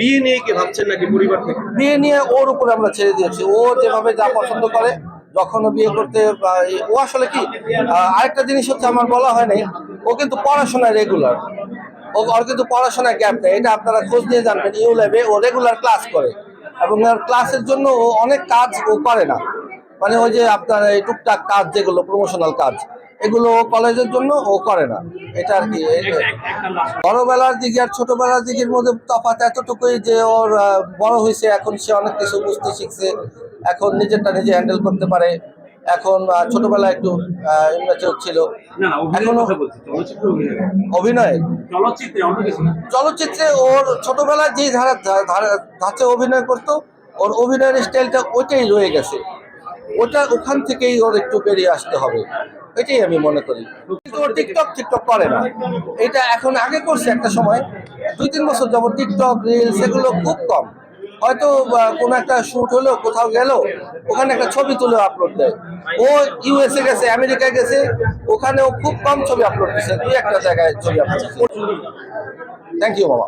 বিয়ে নিয়ে কি ভাবছেন নাকি পরিবার থেকে? বিয়ে নিয়ে ওর উপরে আমরা ছেড়ে দিয়েছি। ও যেভাবে যা পছন্দ করে, যখন বিয়ে করতে ও আসলে কি আরেকটা জিনিস হচ্ছে আমার বলা হয় নাই ও কিন্তু পড়াশোনায় রেগুলার ও, ওর কিন্তু পড়াশোনায় গ্যাপ নেই, এটা আপনারা খোঁজ নিয়ে জানবেন। ইউ ল্যাবে ও রেগুলার ক্লাস করে এবং ক্লাসের জন্য ও অনেক কাজ ও করে না। মানে ওই যে আপনার এই টুকটাক কাজ যেগুলো প্রমোশনাল কাজ এগুলো ও কলেজের জন্য ও করে না। এটা আর কি বড়বেলার দিকে আর ছোটবেলার দিকের মধ্যে তফাৎ এতটুকুই যে ওর বড় হয়েছে এখন সে অনেক কিছু বুঝতে শিখছে। এখন নিজেরটা নিজে হ্যান্ডেল করতে পারে। এখন আহ, ছোটবেলায় একটু ছিল। এখনও অভিনয়। চলচ্চিত্রে ওর ছোটবেলায় যে ধারা ধারা- ধাঁচে অভিনয় করতো ওর অভিনয়ের স্টাইলটা ওইটাই রয়ে গেছে। ওটা ওখান থেকেই ওর একটু বেরিয়ে আসতে হবে। এটাই আমি মনে করি। কিন্তু টিকটক টিকটক করে না। এটা এখন আগে করছে একটা সময়। দুই তিন বছর যাবত টিকটক রিলস এগুলো খুব কম। হয়তো কোনো একটা শুট হলো কোথাও গেল ওখানে একটা ছবি তুলে আপলোড দেয়। ও ইউএসএ গেছে, আমেরিকায় গেছে, ওখানেও খুব কম ছবি আপলোড দিচ্ছে দুই একটা জায়গায় ছবি আপলোড থ্যাংক ইউ বাবা।